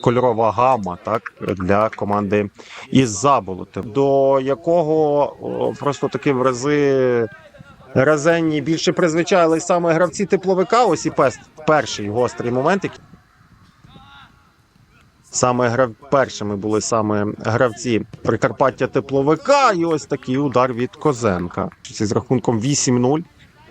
кольорова гама так для команди із заболоти, до якого просто таки в рази. Разенні більше призвичайили саме гравці тепловика. Ось і пес, перший гострий момент, Саме грав... першими були саме гравці Прикарпаття тепловика, і ось такий удар від Козенка. З рахунком 8-0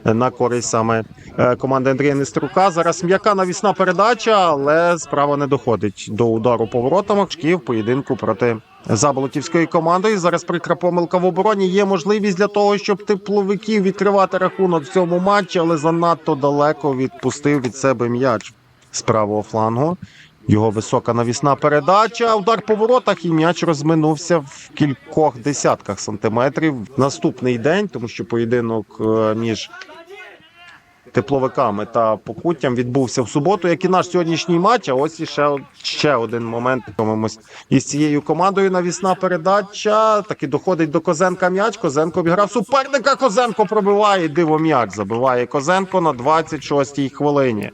на користь саме е, команди Андрія Нестерука. Зараз м'яка навісна передача, але справа не доходить до удару поворотами. Шків поєдинку проти Заболотівської команди. Зараз прикра помилка в обороні. Є можливість для того, щоб тепловиків відкривати рахунок в цьому матчі, але занадто далеко відпустив від себе м'яч з правого флангу. Його висока навісна передача. Удар по воротах, і м'яч розминувся в кількох десятках сантиметрів. Наступний день, тому що поєдинок е, між тепловиками та покуттям відбувся в суботу, як і наш сьогоднішній матч. А ось іще ще один момент. Комимось із цією командою. Навісна передача. Таки доходить до Козенка м'яч. Козенко обіграв суперника. Козенко пробиває. Диво м'яч забиває Козенко на 26-й хвилині.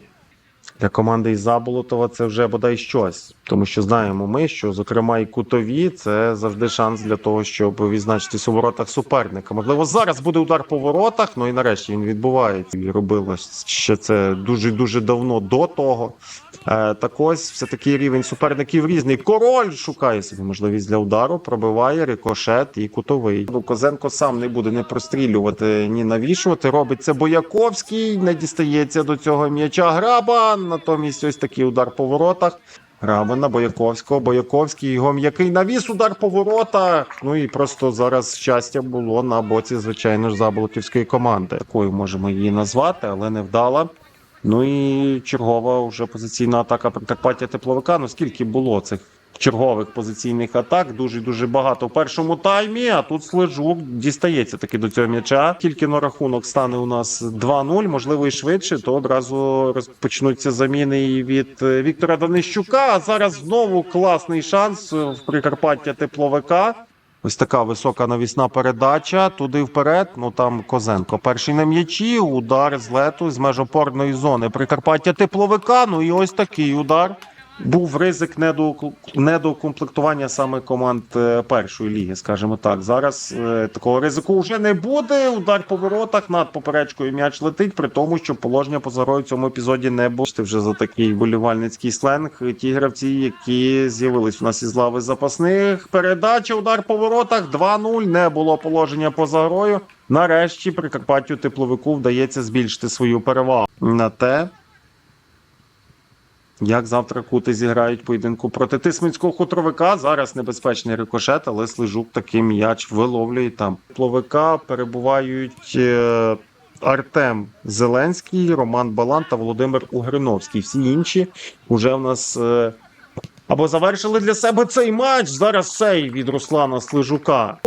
Для команди із Заболотова це вже бодай щось, тому що знаємо ми, що зокрема і кутові це завжди шанс для того, щоб відзначитись у воротах суперника. Можливо, зараз буде удар по воротах. Ну і нарешті він відбувається. І робилось ще це дуже дуже давно до того. Е, так ось все таки рівень суперників різний. Король шукає собі можливість для удару, пробиває рикошет і кутовий. Ну, Козенко сам не буде не прострілювати, ні навішувати. Робить це Бояковський, не дістається до цього м'яча граба. Натомість ось такий удар по воротах. На Бояковського. Бояковський його м'який навіс, удар по воротах. Ну і просто зараз щастя було на боці, звичайно ж, Заболотівської команди. Такою можемо її назвати, але не вдала. Ну і чергова вже позиційна атака Прикарпаття тепловика. Ну скільки було цих чергових позиційних атак? Дуже дуже багато в першому таймі. А тут Слежук дістається таки до цього м'яча. Тільки на рахунок стане у нас 2-0, можливо, і швидше, то одразу розпочнуться заміни і від е, Віктора Данищука. А зараз знову класний шанс в Прикарпаття тепловика. Ось така висока навісна передача. Туди вперед. Ну там Козенко. Перший на м'ячі. Удар з лету з межопорної зони. Прикарпаття тепловика. Ну і ось такий удар. Був ризик недоукомплектування саме команд е, першої ліги, скажімо так. Зараз е, такого ризику вже не буде. Удар по воротах над поперечкою м'яч летить, при тому, що положення грою в цьому епізоді не було. Вже за такий болівальницький сленг. Ті гравці, які з'явились у нас із лави запасних. Передача, удар по воротах 2-0. Не було положення поза грою. Нарешті Прикарпаттю тепловику вдається збільшити свою перевагу на те. Як завтра кути зіграють поєдинку проти Тисменського хутровика. Зараз небезпечний рикошет, але Слижук такий м'яч виловлює там. Пловика перебувають е, Артем Зеленський, Роман Балан та Володимир Угриновський. Всі інші вже в нас е, або завершили для себе цей матч. Зараз цей від Руслана Слижука.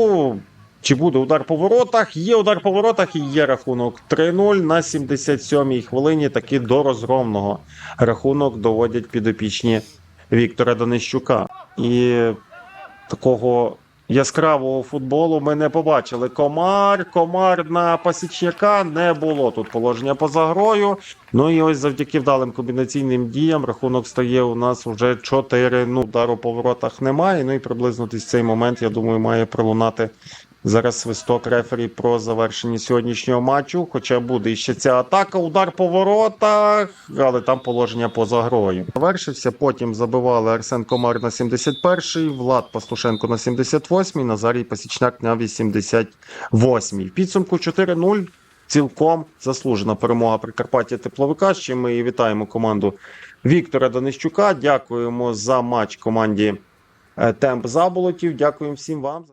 Чи буде удар по воротах? Є удар по воротах і є рахунок 3-0 на 77-й хвилині. Таки до розгромного рахунок доводять підопічні Віктора Данищука. І такого яскравого футболу ми не побачили. Комар, комар на Пасічняка не було. Тут положення поза грою. Ну і ось завдяки вдалим комбінаційним діям рахунок стає у нас вже 4. Ну, удару по воротах немає. Ну і приблизно десь цей момент, я думаю, має пролунати. Зараз свисток рефері про завершення сьогоднішнього матчу. Хоча буде ще ця атака, удар по воротах, але там положення поза грою. Завершився. Потім забивали Арсен Комар на 71-й, Влад Пастушенко на 78-й, Назарій Пасічняк на 88-й. В підсумку 4-0. Цілком заслужена перемога Прикарпаття тепловика. Чим ми і вітаємо команду Віктора Данищука. Дякуємо за матч команді е, Темп Заболотів. Дякуємо всім вам.